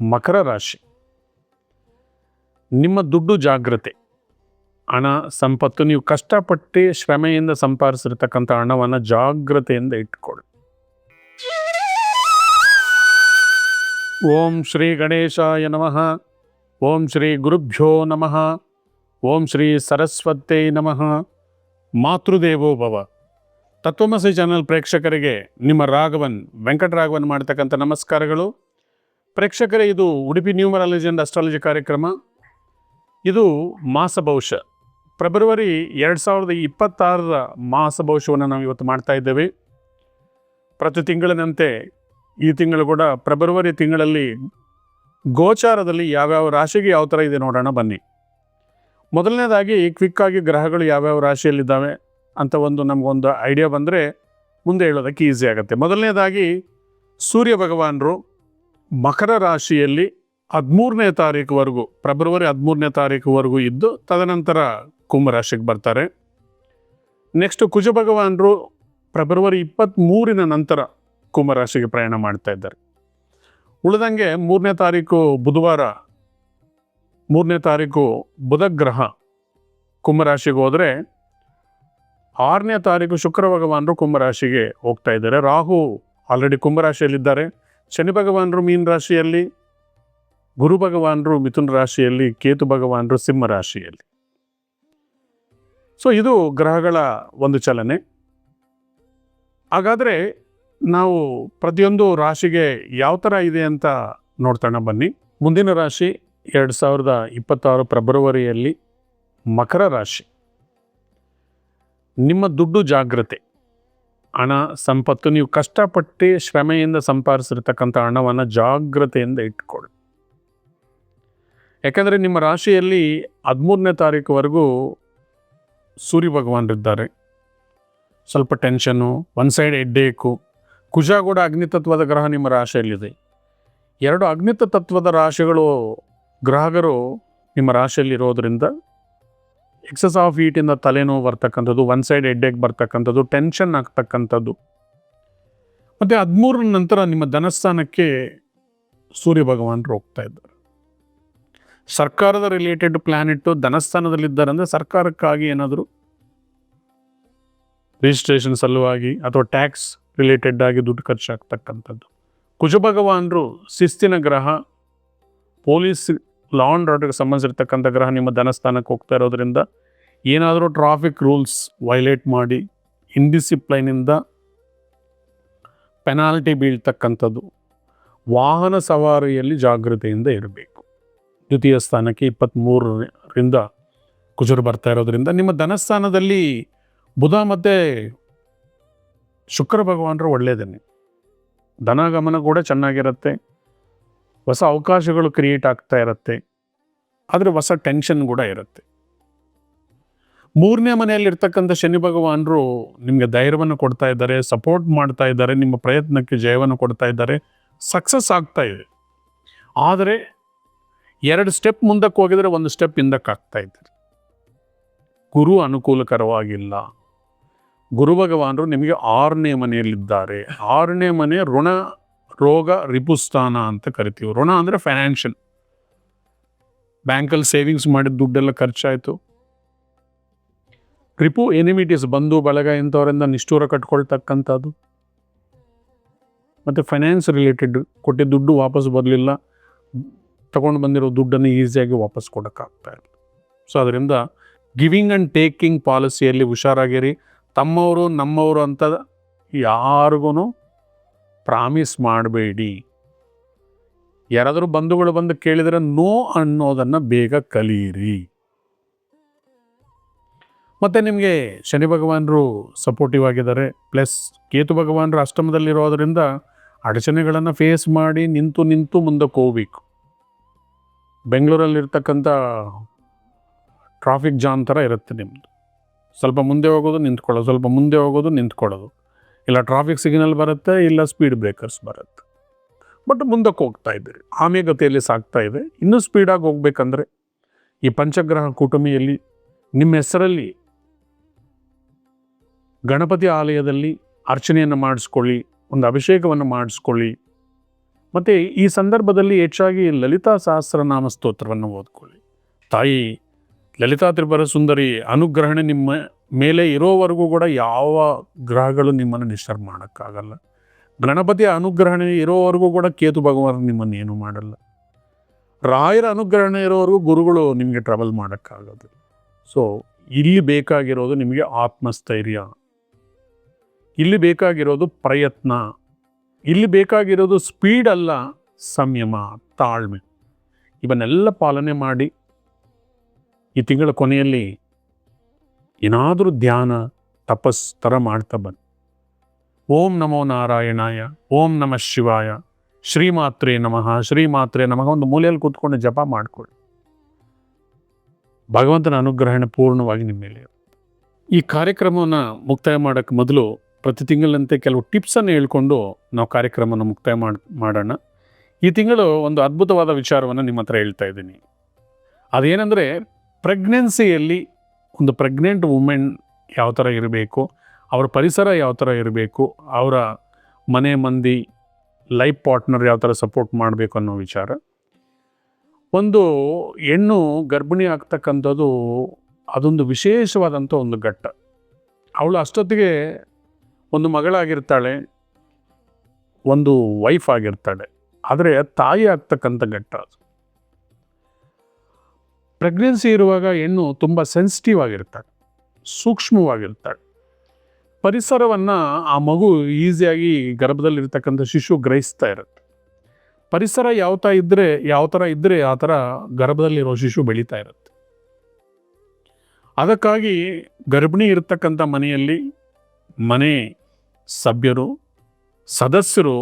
ಮಕರ ರಾಶಿ. ನಿಮ್ಮ ದುಡ್ಡು ಜಾಗ್ರತೆ. ಹಣ, ಸಂಪತ್ತು, ನೀವು ಕಷ್ಟಪಟ್ಟು ಶ್ರಮೆಯಿಂದ ಸಂಪಾದಿಸಿರ್ತಕ್ಕಂಥ ಹಣವನ್ನು ಜಾಗ್ರತೆಯಿಂದ ಇಟ್ಕೊಳ್ಳಿ. ಓಂ ಶ್ರೀ ಗಣೇಶಾಯ ನಮಃ. ಓಂ ಶ್ರೀ ಗುರುಭ್ಯೋ ನಮಃ. ಓಂ ಶ್ರೀ ಸರಸ್ವತೇ ನಮಃ. ಮಾತೃದೇವೋ ಭವ. ತತ್ವಮಸಿ ಚಾನಲ್ ಪ್ರೇಕ್ಷಕರಿಗೆ ನಿಮ್ಮ ರಾಘವನ್, ವೆಂಕಟರಾಘವನ್ ಮಾಡ್ತಕ್ಕಂಥ ನಮಸ್ಕಾರಗಳು. ಪ್ರೇಕ್ಷಕರೇ, ಇದು ಉಡುಪಿ ನ್ಯೂಮರಾಲಜಿ ಅಂಡ್ ಅಸ್ಟ್ರಾಲಜಿ ಕಾರ್ಯಕ್ರಮ. ಇದು ಮಾಸ ಬಹುಶ ಫೆಬ್ರವರಿ ಎರಡು ಸಾವಿರದ ಇಪ್ಪತ್ತಾರರ ಮಾಸ ಬಹುಶವನ್ನು ನಾವು ಇವತ್ತು ಮಾಡ್ತಾ ಇದ್ದೇವೆ. ಪ್ರತಿ ತಿಂಗಳಿನಂತೆ ಈ ತಿಂಗಳು ಕೂಡ ಫೆಬ್ರವರಿ ತಿಂಗಳಲ್ಲಿ ಗೋಚಾರದಲ್ಲಿ ಯಾವ್ಯಾವ ರಾಶಿಗೆ ಯಾವ ಥರ ಇದೆ ನೋಡೋಣ ಬನ್ನಿ. ಮೊದಲನೇದಾಗಿ ಕ್ವಿಕ್ಕಾಗಿ ಗ್ರಹಗಳು ಯಾವ್ಯಾವ ರಾಶಿಯಲ್ಲಿದ್ದಾವೆ ಅಂತ ಒಂದು ನಮಗೊಂದು ಐಡಿಯಾ ಬಂದರೆ ಮುಂದೆ ಹೇಳೋದಕ್ಕೆ ಈಸಿ ಆಗುತ್ತೆ. ಮೊದಲನೇದಾಗಿ ಸೂರ್ಯ ಭಗವಾನರು ಮಕರ ರಾಶಿಯಲ್ಲಿ ಹದಿಮೂರನೇ ತಾರೀಕುವರೆಗೂ, ಫೆಬ್ರವರಿ ಹದಿಮೂರನೇ ತಾರೀಕುವರೆಗೂ ಇದ್ದು, ತದನಂತರ ಕುಂಭರಾಶಿಗೆ ಬರ್ತಾರೆ. ನೆಕ್ಸ್ಟ್ ಕುಜ ಭಗವಾನರು ಫೆಬ್ರವರಿ ಇಪ್ಪತ್ತ್ಮೂರಿನ ನಂತರ ಕುಂಭರಾಶಿಗೆ ಪ್ರಯಾಣ ಮಾಡ್ತಾ ಇದ್ದಾರೆ. ಉಳಿದಂಗೆ ಮೂರನೇ ತಾರೀಕು ಬುಧವಾರ, ಮೂರನೇ ತಾರೀಕು ಬುಧ ಗ್ರಹ ಕುಂಭರಾಶಿಗೆ ಹೋದರೆ, ಆರನೇ ತಾರೀಕು ಶುಕ್ರ ಭಗವಾನರು ಕುಂಭರಾಶಿಗೆ ಹೋಗ್ತಾ ಇದ್ದಾರೆ. ರಾಹು ಆಲ್ರೆಡಿ ಕುಂಭರಾಶಿಯಲ್ಲಿದ್ದಾರೆ ಶನಿ ಭಗವಾನರು ಮೀನ ರಾಶಿಯಲ್ಲಿ, ಗುರು ಭಗವಾನರು ಮಿಥುನ ರಾಶಿಯಲ್ಲಿ, ಕೇತು ಭಗವಾನರು ಸಿಂಹ ರಾಶಿಯಲ್ಲಿ. ಸೊ ಇದು ಗ್ರಹಗಳ ಒಂದು ಚಲನೆ. ಹಾಗಾದರೆ ನಾವು ಪ್ರತಿಯೊಂದು ರಾಶಿಗೆ ಯಾವ ಥರ ಇದೆ ಅಂತ ನೋಡ್ತಾಣ ಬನ್ನಿ. ಮುಂದಿನ ರಾಶಿ ಎರಡು ಸಾವಿರದ ಇಪ್ಪತ್ತಾರು ಫೆಬ್ರವರಿಯಲ್ಲಿ ಮಕರ ರಾಶಿ. ನಿಮ್ಮ ದುಡ್ಡು ಜಾಗ್ರತೆ. ಹಣ ಸಂಪತ್ತು, ನೀವು ಕಷ್ಟಪಟ್ಟು ಶ್ರಮೆಯಿಂದ ಸಂಪಾದಿಸಿರ್ತಕ್ಕಂಥ ಹಣವನ್ನು ಜಾಗ್ರತೆಯಿಂದ ಇಟ್ಕೊಳ್ಳಿ. ಯಾಕಂದರೆ ನಿಮ್ಮ ರಾಶಿಯಲ್ಲಿ ಹದಿಮೂರನೇ ತಾರೀಕುವರೆಗೂ ಸೂರ್ಯ ಭಗವಾನರಿದ್ದಾರೆ ಸ್ವಲ್ಪ ಟೆನ್ಷನ್ನು ಒನ್ ಸೈಡ್ ಎಡ್ಡೇಕು ಕುಜ ಕೂಡ ಅಗ್ನಿತತ್ವದ ಗ್ರಹ ನಿಮ್ಮ ರಾಶಿಯಲ್ಲಿದೆ. ಎರಡು ಅಗ್ನಿತ ತತ್ವದ ರಾಶಿಗಳು ಗ್ರಹಗಳು ನಿಮ್ಮ ರಾಶಿಯಲ್ಲಿರೋದ್ರಿಂದ ಎಕ್ಸಸ್ ಆಫ್ ಹೀಟಿಂದ ತಲೆನೋವು ಬರ್ತಕ್ಕಂಥದ್ದು ಒನ್ ಸೈಡ್ ಎಡ್ಡೆಗೆ ಬರ್ತಕ್ಕಂಥದ್ದು ಟೆನ್ಷನ್ ಆಗ್ತಕ್ಕಂಥದ್ದು. ಮತ್ತು ಹದಿಮೂರರ ನಂತರ ನಿಮ್ಮ ಧನಸ್ಥಾನಕ್ಕೆ ಸೂರ್ಯ ಭಗವಾನರು ಹೋಗ್ತಾ ಇದ್ದಾರೆ. ಸರ್ಕಾರದ ರಿಲೇಟೆಡ್ ಪ್ಲಾನೆಟ್ಟು ಧನಸ್ಥಾನದಲ್ಲಿದ್ದಾರೆ ಅಂದರೆ ಸರ್ಕಾರಕ್ಕಾಗಿ ಏನಾದರೂ ರಿಜಿಸ್ಟ್ರೇಷನ್ ಸಲುವಾಗಿ ಅಥವಾ ಟ್ಯಾಕ್ಸ್ ರಿಲೇಟೆಡ್ ಆಗಿ ದುಡ್ಡು ಖರ್ಚಾಗ್ತಕ್ಕಂಥದ್ದು. ಕುಜ ಭಗವಾನರು ಶಿಸ್ತಿನ ಗ್ರಹ ಪೊಲೀಸ್ ಲಾ ಆ್ಯಂಡ್ ಆರ್ಡರ್ಗೆ ಸಂಬಂಧಿಸಿರ್ತಕ್ಕಂಥ ಗ್ರಹ ನಿಮ್ಮ ಧನಸ್ಥಾನಕ್ಕೆ ಹೋಗ್ತಾ ಇರೋದ್ರಿಂದ ಏನಾದರೂ ಟ್ರಾಫಿಕ್ ರೂಲ್ಸ್ ವೈಲೇಟ್ ಮಾಡಿ ಇಂಡಿಸಿಪ್ಲೈನಿಂದ ಪೆನಾಲ್ಟಿ ಬೀಳ್ತಕ್ಕಂಥದ್ದು ವಾಹನ ಸವಾರಿಯಲ್ಲಿ ಜಾಗೃತೆಯಿಂದ ಇರಬೇಕು. ದ್ವಿತೀಯ ಸ್ಥಾನಕ್ಕೆ ಇಪ್ಪತ್ತ್ಮೂರರಿಂದ ಕುಜರು ಬರ್ತಾ ಇರೋದ್ರಿಂದ ನಿಮ್ಮ ಧನಸ್ಥಾನದಲ್ಲಿ ಬುಧ ಮತ್ತು ಶುಕ್ರ ಭಗವಾನರು ಒಳ್ಳೆಯದೇನೆ ಧನಗಮನ ಕೂಡ ಚೆನ್ನಾಗಿರುತ್ತೆ. ಹೊಸ ಅವಕಾಶಗಳು ಕ್ರಿಯೇಟ್ ಆಗ್ತಾ ಇರುತ್ತೆ. ಆದರೆ ಹೊಸ ಟೆನ್ಷನ್ ಕೂಡ ಇರುತ್ತೆ. ಮೂರನೇ ಮನೆಯಲ್ಲಿರ್ತಕ್ಕಂಥ ಶನಿ ಭಗವಾನರು ನಿಮಗೆ ಧೈರ್ಯವನ್ನು ಕೊಡ್ತಾ ಇದ್ದಾರೆ ಸಪೋರ್ಟ್ ಮಾಡ್ತಾ ಇದ್ದಾರೆ, ನಿಮ್ಮ ಪ್ರಯತ್ನಕ್ಕೆ ಜಯವನ್ನು ಕೊಡ್ತಾ ಇದ್ದಾರೆ. ಸಕ್ಸಸ್ ಆಗ್ತಾ ಇದೆ. ಆದರೆ ಎರಡು ಸ್ಟೆಪ್ ಮುಂದಕ್ಕೆ ಹೋಗಿದರೆ ಒಂದು ಸ್ಟೆಪ್ ಹಿಂದಕ್ಕೆ ಆಗ್ತಾ ಇದ್ದಾರೆ ಗುರು ಅನುಕೂಲಕರವಾಗಿಲ್ಲ. ಗುರು ಭಗವಾನರು ನಿಮಗೆ ಆರನೇ ಮನೆಯಲ್ಲಿದ್ದಾರೆ. ಆರನೇ ಮನೆ ಋಣ ರೋಗ ರಿಪುಸ್ತಾನ ಅಂತ ಕರಿತೀವಿ. ಋಣ ಅಂದರೆ ಫೈನಾನ್ಷಿಯಲ್ ಬ್ಯಾಂಕಲ್ಲಿ ಸೇವಿಂಗ್ಸ್ ಮಾಡಿದ ದುಡ್ಡೆಲ್ಲ ಖರ್ಚಾಯಿತು. ರಿಪು ಎನಿಮಿಟೀಸ್ ಬಂಧು ಬಳಗ ಇಂಥವರಿಂದ ನಿಷ್ಠೂರ ಕಟ್ಕೊಳ್ತಕ್ಕಂಥದ್ದು. ಮತ್ತು ಫೈನಾನ್ಸ್ ರಿಲೇಟೆಡ್ ಕೊಟ್ಟಿದ್ದ ದುಡ್ಡು ವಾಪಸ್ ಬರಲಿಲ್ಲ. ತಗೊಂಡು ಬಂದಿರೋ ದುಡ್ಡನ್ನು ಈಸಿಯಾಗಿ ವಾಪಸ್ ಕೊಡೋಕ್ಕಾಗ್ತಾ ಇಲ್ಲ. ಸೊ ಅದರಿಂದ ಗಿವಿಂಗ್ ಆ್ಯಂಡ್ ಟೇಕಿಂಗ್ ಪಾಲಿಸಿಯಲ್ಲಿ ಹುಷಾರಾಗಿರಿ. ತಮ್ಮವರು, ನಮ್ಮವರು ಅಂತ ಯಾರಿಗೂ ಪ್ರಾಮಿಸ್ ಮಾಡಬೇಡಿ. ಯಾರಾದರೂ ಬಂಧುಗಳು ಬಂದು ಕೇಳಿದರೆ ನೋ ಅನ್ನೋದನ್ನು ಬೇಗ ಕಲಿಯಿರಿ. ಮತ್ತು ನಿಮಗೆ ಶನಿ ಭಗವಾನರು ಸಪೋರ್ಟಿವ್ ಆಗಿದ್ದಾರೆ. ಪ್ಲಸ್ ಕೇತು ಭಗವಾನರು ಅಷ್ಟಮದಲ್ಲಿರೋದರಿಂದ ಅಡಚಣೆಗಳನ್ನು ಫೇಸ್ ಮಾಡಿ ನಿಂತು ನಿಂತು ಮುಂದಕ್ಕೆ ಹೋಗ್ಬೇಕು. ಬೆಂಗಳೂರಲ್ಲಿರ್ತಕ್ಕಂಥ ಟ್ರಾಫಿಕ್ ಜಾಮ್ ಥರ ಇರುತ್ತೆ ನಿಮ್ಮದು ಸ್ವಲ್ಪ ಮುಂದೆ ಹೋಗೋದು ನಿಂತ್ಕೊಳ್ಳೋದು, ಸ್ವಲ್ಪ ಮುಂದೆ ಹೋಗೋದು ನಿಂತ್ಕೊಳ್ಳೋದು. ಇಲ್ಲ ಟ್ರಾಫಿಕ್ ಸಿಗ್ನಲ್ ಬರುತ್ತೆ, ಇಲ್ಲ ಸ್ಪೀಡ್ ಬ್ರೇಕರ್ಸ್ ಬರುತ್ತೆ. ಬಟ್ ಮುಂದಕ್ಕೆ ಹೋಗ್ತಾ ಇದ್ದೀರಿ. ಆಮೇಗತೆಯಲ್ಲಿ ಸಾಗ್ತಾ ಇದೆ. ಇನ್ನೂ ಸ್ಪೀಡಾಗಿ ಹೋಗ್ಬೇಕಂದ್ರೆ ಈ ಪಂಚಗ್ರಹ ಕುಟುಂಬಿಯಲ್ಲಿ ನಿಮ್ಮ ಹೆಸರಲ್ಲಿ ಗಣಪತಿ ಆಲಯದಲ್ಲಿ ಅರ್ಚನೆಯನ್ನು ಮಾಡಿಸ್ಕೊಳ್ಳಿ, ಒಂದು ಅಭಿಷೇಕವನ್ನು ಮಾಡಿಸ್ಕೊಳ್ಳಿ. ಮತ್ತು ಈ ಸಂದರ್ಭದಲ್ಲಿ ಹೆಚ್ಚಾಗಿ ಲಲಿತಾ ಸಹಸ್ರನಾಮ ಸ್ತೋತ್ರವನ್ನು ಓದ್ಕೊಳ್ಳಿ. ತಾಯಿ ಲಲಿತಾ ತ್ರಿಪುರ ಸುಂದರಿ ಅನುಗ್ರಹಣೆ ನಿಮ್ಮ ಮೇಲೆ ಇರೋವರೆಗೂ ಕೂಡ ಯಾವ ಗ್ರಹಗಳು ನಿಮ್ಮನ್ನು ಡಿಸ್ಟರ್ಬ್ ಮಾಡೋಕ್ಕಾಗಲ್ಲ. ಗಣಪತಿಯ ಅನುಗ್ರಹಣೆ ಇರೋವರೆಗೂ ಕೂಡ ಕೇತು ಭಗವಾನ್ ನಿಮ್ಮನ್ನು ಏನು ಮಾಡಲ್ಲ. ರಾಯರ ಅನುಗ್ರಹಣೆ ಇರೋವರೆಗೂ ಗುರುಗಳು ನಿಮಗೆ ಟ್ರಾವೆಲ್ ಮಾಡೋಕ್ಕಾಗೋದು ಸೊ ಇಲ್ಲಿ ಬೇಕಾಗಿರೋದು ನಿಮಗೆ ಆತ್ಮಸ್ಥೈರ್ಯ. ಇಲ್ಲಿ ಬೇಕಾಗಿರೋದು ಪ್ರಯತ್ನ. ಇಲ್ಲಿ ಬೇಕಾಗಿರೋದು ಸ್ಪೀಡ್ ಅಲ್ಲ, ಸಂಯಮ, ತಾಳ್ಮೆ. ಇವನ್ನೆಲ್ಲ ಪಾಲನೆ ಮಾಡಿ ಈ ತಿಂಗಳ ಕೊನೆಯಲ್ಲಿ ಏನಾದರೂ ಧ್ಯಾನ ತಪಸ್ ಥರ ಮಾಡ್ತಾ ಬನ್ನಿ. ಓಂ ನಮೋ ನಾರಾಯಣಾಯ, ಓಂ ನಮಃ ಶಿವಾಯ, ಶ್ರೀಮಾತ್ರೆ ನಮಃ ಶ್ರೀಮಾತ್ರೆ ನಮಃ ಒಂದು ಮೂಲೆಯಲ್ಲಿ ಕೂತ್ಕೊಂಡು ಜಪ ಮಾಡಿಕೊಳ್ಳಿ. ಭಗವಂತನ ಅನುಗ್ರಹಣ ಪೂರ್ಣವಾಗಿ ನಿಮ್ಮ ಮೇಲೆ. ಈ ಕಾರ್ಯಕ್ರಮವನ್ನು ಮುಕ್ತಾಯ ಮಾಡೋಕ್ಕೆ ಮೊದಲು ಪ್ರತಿ ತಿಂಗಳಂತೆ ಕೆಲವು ಟಿಪ್ಸನ್ನು ಹೇಳ್ಕೊಂಡು ನಾವು ಕಾರ್ಯಕ್ರಮವನ್ನು ಮುಕ್ತಾಯ ಮಾಡ್, ಮಾಡೋಣ. ಈ ತಿಂಗಳು ಒಂದು ಅದ್ಭುತವಾದ ವಿಚಾರವನ್ನು ನಿಮ್ಮ ಹತ್ರ ಹೇಳ್ತಾ ಇದ್ದೀನಿ. ಅದೇನೆಂದರೆ ಪ್ರೆಗ್ನೆನ್ಸಿಯಲ್ಲಿ ಒಂದು ಪ್ರೆಗ್ನೆಂಟ್ ವುಮೆನ್ ಯಾವ ಥರ ಇರಬೇಕು, ಅವರ ಪರಿಸರ ಯಾವ ಥರ ಇರಬೇಕು, ಅವರ ಮನೆ ಮಂದಿ ಲೈಫ್ ಪಾರ್ಟ್ನರ್ ಯಾವ ಥರ ಸಪೋರ್ಟ್ ಮಾಡಬೇಕು ಅನ್ನೋ ವಿಚಾರ. ಒಂದು ಹೆಣ್ಣು ಗರ್ಭಿಣಿ ಆಗ್ತಕ್ಕಂಥದ್ದು ಅದೊಂದು ವಿಶೇಷವಾದಂಥ ಒಂದು ಘಟ್ಟ. ಅವಳು ಅಷ್ಟೊತ್ತಿಗೆ ಒಂದು ಮಗಳಾಗಿರ್ತಾಳೆ, ಒಂದು ವೈಫ್ ಆಗಿರ್ತಾಳೆ. ಆದರೆ ತಾಯಿ ಆಗ್ತಕ್ಕಂಥ ಘಟ್ಟ ಅದು. ಪ್ರೆಗ್ನೆನ್ಸಿ ಇರುವಾಗ ಹೆಣ್ಣು ತುಂಬ ಸೆನ್ಸಿಟಿವ್ ಆಗಿರ್ತಾಳೆ, ಸೂಕ್ಷ್ಮವಾಗಿರ್ತಾಳೆ. ಪರಿಸರವನ್ನು ಆ ಮಗು ಈಸಿಯಾಗಿ ಗರ್ಭದಲ್ಲಿರ್ತಕ್ಕಂಥ ಶಿಶು ಗ್ರಹಿಸ್ತಾ ಇರುತ್ತೆ. ಪರಿಸರ ಯಾವ ಥರ ಇದ್ದರೆ ಯಾವ ಥರ ಇದ್ದರೆ ಆ ಥರ ಗರ್ಭದಲ್ಲಿರೋ ಶಿಶು ಬೆಳೀತಾ ಇರುತ್ತೆ. ಅದಕ್ಕಾಗಿ ಗರ್ಭಿಣಿ ಇರತಕ್ಕಂಥ ಮನೆಯಲ್ಲಿ ಮನೆ ಸಭ್ಯರು, ಸದಸ್ಯರು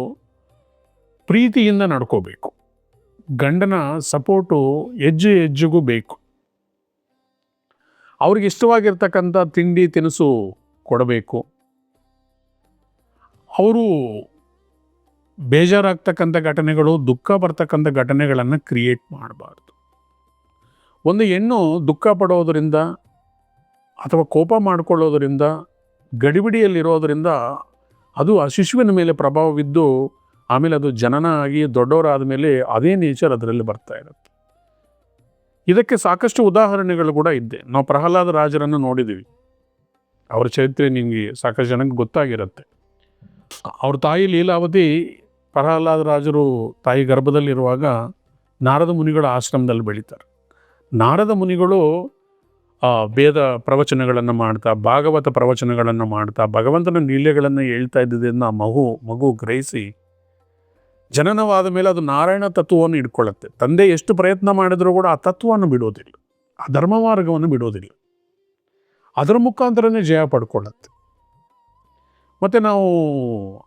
ಪ್ರೀತಿಯಿಂದ ನಡ್ಕೋಬೇಕು. ಗಂಡನ ಸಪೋರ್ಟು ಹೆಜ್ಜೆ ಹೆಜ್ಜೆಗೂ ಬೇಕು. ಅವ್ರಿಗೆ ಇಷ್ಟವಾಗಿರ್ತಕ್ಕಂಥ ತಿಂಡಿ ತಿನಿಸು ಕೊಡಬೇಕು. ಅವರು ಬೇಜಾರಾಗ್ತಕ್ಕಂಥ ಘಟನೆಗಳು, ದುಃಖ ಬರ್ತಕ್ಕಂಥ ಘಟನೆಗಳನ್ನು ಕ್ರಿಯೇಟ್ ಮಾಡಬಾರ್ದು. ಒಂದು ಹೆಣ್ಣು ದುಃಖ ಪಡೋದರಿಂದ ಅಥವಾ ಕೋಪ ಮಾಡಿಕೊಳ್ಳೋದರಿಂದ, ಗಡಿಬಿಡಿಯಲ್ಲಿರೋದರಿಂದ ಅದು ಆ ಶಿಶುವಿನ ಮೇಲೆ ಪ್ರಭಾವ ಬಿದ್ದು ಆಮೇಲೆ ಅದು ಜನನ ಆಗಿ ದೊಡ್ಡವರಾದ ಮೇಲೆ ಅದೇ ನೇಚರ್ ಅದರಲ್ಲಿ ಬರ್ತಾ ಇರುತ್ತೆ. ಇದಕ್ಕೆ ಸಾಕಷ್ಟು ಉದಾಹರಣೆಗಳು ಕೂಡ ಇದ್ದೆ. ನಾವು ಪ್ರಹ್ಲಾದ ರಾಜರನ್ನು ನೋಡಿದ್ದೀವಿ ಅವರ ಚರಿತ್ರೆ ನಿಮಗೆ ಸಾಕಷ್ಟು ಜನಕ್ಕೆ ಗೊತ್ತಾಗಿರುತ್ತೆ. ಅವ್ರ ತಾಯಿ ಲೀಲಾವತಿ ಪ್ರಹ್ಲಾದ ರಾಜರು ತಾಯಿ ಗರ್ಭದಲ್ಲಿರುವಾಗ ನಾರದ ಮುನಿಗಳ ಆಶ್ರಮದಲ್ಲಿ ಬೆಳೀತಾರೆ. ನಾರದ ಮುನಿಗಳು ವೇದ ಪ್ರವಚನಗಳನ್ನು ಮಾಡ್ತಾ, ಭಾಗವತ ಪ್ರವಚನಗಳನ್ನು ಮಾಡ್ತಾ, ಭಗವಂತನ ನೀಲ್ಯಗಳನ್ನು ಹೇಳ್ತಾ ಇದ್ದಿದ್ದನ್ನು ಮಗು ಮಗು ಗ್ರಹಿಸಿ ಜನನವಾದ ಮೇಲೆ ಅದು ನಾರಾಯಣ ತತ್ವವನ್ನು ಇಟ್ಕೊಳ್ಳುತ್ತೆ ತಂದೆ ಎಷ್ಟು ಪ್ರಯತ್ನ ಮಾಡಿದರೂ ಕೂಡ ಆ ತತ್ವವನ್ನು ಬಿಡೋದಿಲ್ಲ. ಆ ಧರ್ಮ ಮಾರ್ಗವನ್ನು ಬಿಡೋದಿಲ್ಲ. ಅದರ ಮುಖಾಂತರನೇ ಜಯ ಪಡ್ಕೊಳ್ಳುತ್ತೆ. ಮತ್ತು ನಾವು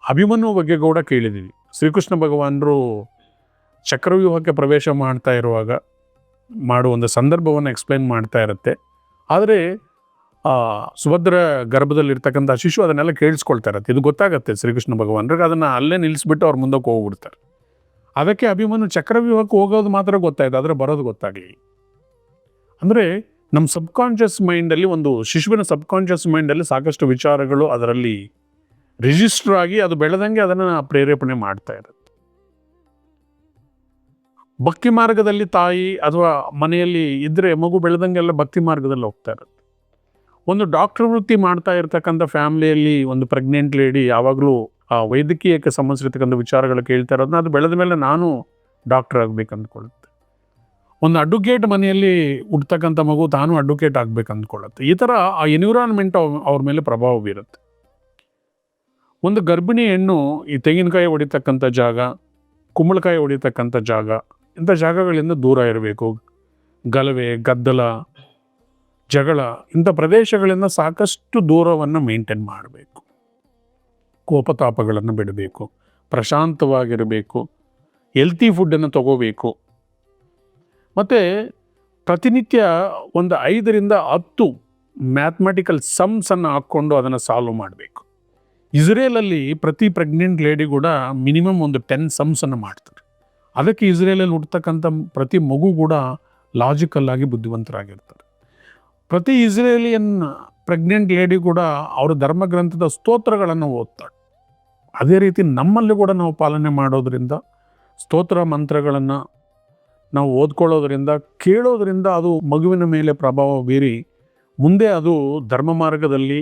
ಅಭಿಮನ್ಯು ಬಗ್ಗೆ ಕೂಡ ಕೇಳಿದ್ದೀವಿ. ಶ್ರೀಕೃಷ್ಣ ಭಗವಾನರು ಚಕ್ರವ್ಯೂಹಕ್ಕೆ ಪ್ರವೇಶ ಮಾಡ್ತಾ ಇರುವಾಗ ಮಾಡುವ ಒಂದು ಸಂದರ್ಭವನ್ನು ಎಕ್ಸ್ಪ್ಲೈನ್ ಮಾಡ್ತಾ ಇರುತ್ತೆ. ಆದರೆ ಸುಭದ್ರ ಗರ್ಭದಲ್ಲಿರ್ತಕ್ಕಂಥ ಶಿಶು ಅದನ್ನೆಲ್ಲ ಕೇಳಿಸ್ಕೊಳ್ತಾ ಇದು ಗೊತ್ತಾಗತ್ತೆ ಶ್ರೀಕೃಷ್ಣ ಭಗವಾನ್ರಿಗೆ ಅದನ್ನು ಅಲ್ಲೇ ನಿಲ್ಲಿಸ್ಬಿಟ್ಟು ಅವ್ರ ಮುಂದಕ್ಕೆ ಹೋಗ್ಬಿಡ್ತಾರೆ. ಅದಕ್ಕೆ ಅಭಿಮನ್ಯು ಚಕ್ರವ್ಯೂಹಕ್ಕೆ ಹೋಗೋದು ಮಾತ್ರ ಗೊತ್ತಾಯ್ತು, ಆದರೆ ಬರೋದು ಗೊತ್ತಾಗಲಿ ಅಂದರೆ ನಮ್ಮ ಸಬ್ಕಾನ್ಷಿಯಸ್ ಮೈಂಡಲ್ಲಿ ಒಂದು ಶಿಶುವಿನ ಸಬ್ಕಾನ್ಷಿಯಸ್ ಮೈಂಡಲ್ಲಿ ಸಾಕಷ್ಟು ವಿಚಾರಗಳು ಅದರಲ್ಲಿ ರಿಜಿಸ್ಟರ್ ಆಗಿ ಅದು ಬೆಳೆದಂಗೆ ಅದನ್ನು ಪ್ರೇರೇಪಣೆ ಮಾಡ್ತಾ ಇರುತ್ತೆ. ಭಕ್ತಿ ಮಾರ್ಗದಲ್ಲಿ ತಾಯಿ ಅಥವಾ ಮನೆಯಲ್ಲಿ ಇದ್ದರೆ ಮಗು ಬೆಳೆದಂಗೆಲ್ಲ ಭಕ್ತಿ ಮಾರ್ಗದಲ್ಲಿ ಹೋಗ್ತಾ ಇರುತ್ತೆ. ಒಂದು ಡಾಕ್ಟರ್ ವೃತ್ತಿ ಮಾಡ್ತಾ ಇರ್ತಕ್ಕಂಥ ಫ್ಯಾಮಿಲಿಯಲ್ಲಿ ಒಂದು ಪ್ರೆಗ್ನೆಂಟ್ ಲೇಡಿ ಯಾವಾಗಲೂ, ಆ ವೈದ್ಯಕೀಯಕ್ಕೆ ಸಂಬಂಧಿಸಿರ್ತಕ್ಕಂಥ ವಿಚಾರಗಳು ಕೇಳ್ತಾ ಇರೋದನ್ನ ಅದು ಬೆಳೆದ ಮೇಲೆ ನಾನು ಡಾಕ್ಟರ್ ಆಗಬೇಕು ಅಂದ್ಕೊಳ್ಳುತ್ತೆ ಒಂದು ಅಡ್ವೊಕೇಟ್ ಮನೆಯಲ್ಲಿ ಹುಡ್ತಕ್ಕಂಥ ಮಗು ತಾನು ಅಡ್ವೊಕೇಟ್ ಆಗ್ಬೇಕು ಅಂದ್ಕೊಳ್ಳುತ್ತೆ ಈ ಥರ ಆ ಎನ್ವಿರಾನ್ಮೆಂಟ್ ಅವ್ರ ಮೇಲೆ ಪ್ರಭಾವ ಬೀರುತ್ತೆ. ಒಂದು ಗರ್ಭಿಣಿ ಹೆಣ್ಣು ಈ ತೆಂಗಿನಕಾಯಿ ಹೊಡಿತಕ್ಕಂಥ ಜಾಗ, ಕುಂಬಳಕಾಯಿ ಹೊಡಿತಕ್ಕಂಥ ಜಾಗ, ಇಂಥ ಜಾಗಗಳಿಂದ ದೂರ ಇರಬೇಕು. ಗಲವೆ ಗದ್ದಲ ಜಗಳ, ಇಂಥ ಪ್ರದೇಶಗಳಿಂದ ಸಾಕಷ್ಟು ದೂರವನ್ನು ಮೇಂಟೈನ್ ಮಾಡಬೇಕು. ಕೋಪತಾಪಗಳನ್ನು ಬಿಡಬೇಕು, ಪ್ರಶಾಂತವಾಗಿರಬೇಕು ಹೆಲ್ತಿ ಫುಡ್ಡನ್ನು ತಗೋಬೇಕು. ಮತ್ತು ಪ್ರತಿನಿತ್ಯ ಒಂದು ಐದರಿಂದ ಹತ್ತು ಮ್ಯಾಥಮೆಟಿಕಲ್ ಸಮ್ಸನ್ನು ಹಾಕ್ಕೊಂಡು ಅದನ್ನು ಸಾಲ್ವ್ ಮಾಡಬೇಕು. ಇಸ್ರೇಲಲ್ಲಿ ಪ್ರತಿ ಪ್ರೆಗ್ನೆಂಟ್ ಲೇಡಿ ಕೂಡ ಮಿನಿಮಮ್ ಒಂದು ಟೆನ್ ಸಮ್ಸನ್ನು ಮಾಡ್ತಾರೆ. ಅದಕ್ಕೆ ಇಸ್ರೇಲಲ್ಲಿ ಹುಡ್ತಕ್ಕಂಥ ಪ್ರತಿ ಮಗು ಕೂಡ ಲಾಜಿಕಲ್ಲಾಗಿ ಬುದ್ಧಿವಂತರಾಗಿರ್ತಾರೆ. ಪ್ರತಿ ಇಸ್ರೇಲಿಯನ್ ಪ್ರೆಗ್ನೆಂಟ್ ಲೇಡಿ ಕೂಡ ಅವರ ಧರ್ಮಗ್ರಂಥದ ಸ್ತೋತ್ರಗಳನ್ನು ಓದ್ತಾಳೆ. ಅದೇ ರೀತಿ ನಮ್ಮಲ್ಲಿ ಕೂಡ ನಾವು ಪಾಲನೆ ಮಾಡೋದ್ರಿಂದ, ಸ್ತೋತ್ರ ಮಂತ್ರಗಳನ್ನು ನಾವು ಓದ್ಕೊಳ್ಳೋದ್ರಿಂದ, ಕೇಳೋದ್ರಿಂದ ಅದು ಮಗುವಿನ ಮೇಲೆ ಪ್ರಭಾವ ಬೀರಿ, ಮುಂದೆ ಅದು ಧರ್ಮ ಮಾರ್ಗದಲ್ಲಿ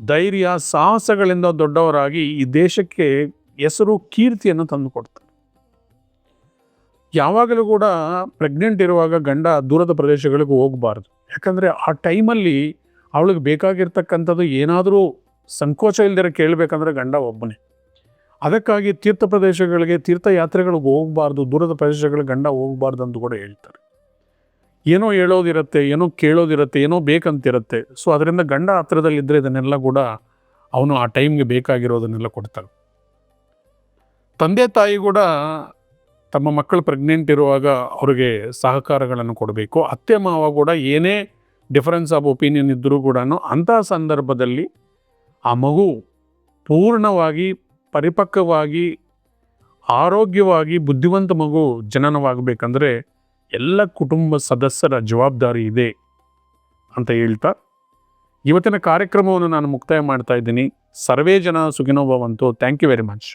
ಧೈರ್ಯ ಸಾಹಸಗಳಿಂದ ದೊಡ್ಡವರಾಗಿ ಈ ದೇಶಕ್ಕೆ ಹೆಸರು ಕೀರ್ತಿಯನ್ನು ತಂದುಕೊಡ್ತಾರೆ ಯಾವಾಗಲೂ ಕೂಡ ಪ್ರೆಗ್ನೆಂಟ್ ಇರುವಾಗ ಗಂಡ ದೂರದ ಪ್ರದೇಶಗಳಿಗೆ ಹೋಗಬಾರ್ದು. ಯಾಕಂದರೆ ಆ ಟೈಮಲ್ಲಿ ಅವಳಿಗೆ ಬೇಕಾಗಿರ್ತಕ್ಕಂಥದ್ದು ಏನಾದರೂ ಸಂಕೋಚ ಇಲ್ದಿರ ಕೇಳಬೇಕಂದ್ರೆ ಗಂಡ ಒಬ್ಬನೇ. ಅದಕ್ಕಾಗಿ ತೀರ್ಥ ಪ್ರದೇಶಗಳಿಗೆ, ತೀರ್ಥಯಾತ್ರೆಗಳಿಗೆ ಹೋಗಬಾರ್ದು, ದೂರದ ಪ್ರದೇಶಗಳಿಗೆ ಗಂಡ ಹೋಗಬಾರ್ದು ಅಂತ ಕೂಡ ಹೇಳ್ತಾರೆ. ಏನೋ ಹೇಳೋದಿರುತ್ತೆ, ಏನೋ ಕೇಳೋದಿರುತ್ತೆ, ಏನೋ ಬೇಕಂತಿರುತ್ತೆ. ಸೊ ಅದರಿಂದ ಗಂಡ ಹತ್ರದಲ್ಲಿದ್ದರೆ ಇದನ್ನೆಲ್ಲ ಕೂಡ ಅವನು ಆ ಟೈಮ್ಗೆ ಬೇಕಾಗಿರೋದನ್ನೆಲ್ಲ ಕೊಡ್ತಾರೆ ತಂದೆ ತಾಯಿ ಕೂಡ ತಮ್ಮ ಮಕ್ಕಳು ಪ್ರೆಗ್ನೆಂಟ್ ಇರುವಾಗ ಅವರಿಗೆ ಸಹಕಾರಗಳನ್ನು ಕೊಡಬೇಕು. ಅತ್ತೆ, ಮಾವ ಕೂಡ ಏನೇ ಡಿಫರೆನ್ಸ್ ಆಫ್ ಒಪಿನಿಯನ್ ಇದ್ದರೂ ಕೂಡ ಅಂತಹ ಸಂದರ್ಭದಲ್ಲಿ ಆ ಮಗು ಪೂರ್ಣವಾಗಿ ಪರಿಪಕ್ವವಾಗಿ, ಆರೋಗ್ಯವಾಗಿ ಬುದ್ಧಿವಂತ ಮಗು ಜನನವಾಗಬೇಕಂದ್ರೆ ಎಲ್ಲ ಕುಟುಂಬ ಸದಸ್ಯರ ಜವಾಬ್ದಾರಿ ಇದೆ ಅಂತ ಹೇಳ್ತಾ ಇವತ್ತಿನ ಕಾರ್ಯಕ್ರಮವನ್ನು ನಾನು ಮುಕ್ತಾಯ ಮಾಡ್ತಾ ಇದ್ದೀನಿ. ಸರ್ವೇ ಜನ ಸುಖಿನೋ ಭವಂತು ಥ್ಯಾಂಕ್ ಯು ವೆರಿ ಮಚ್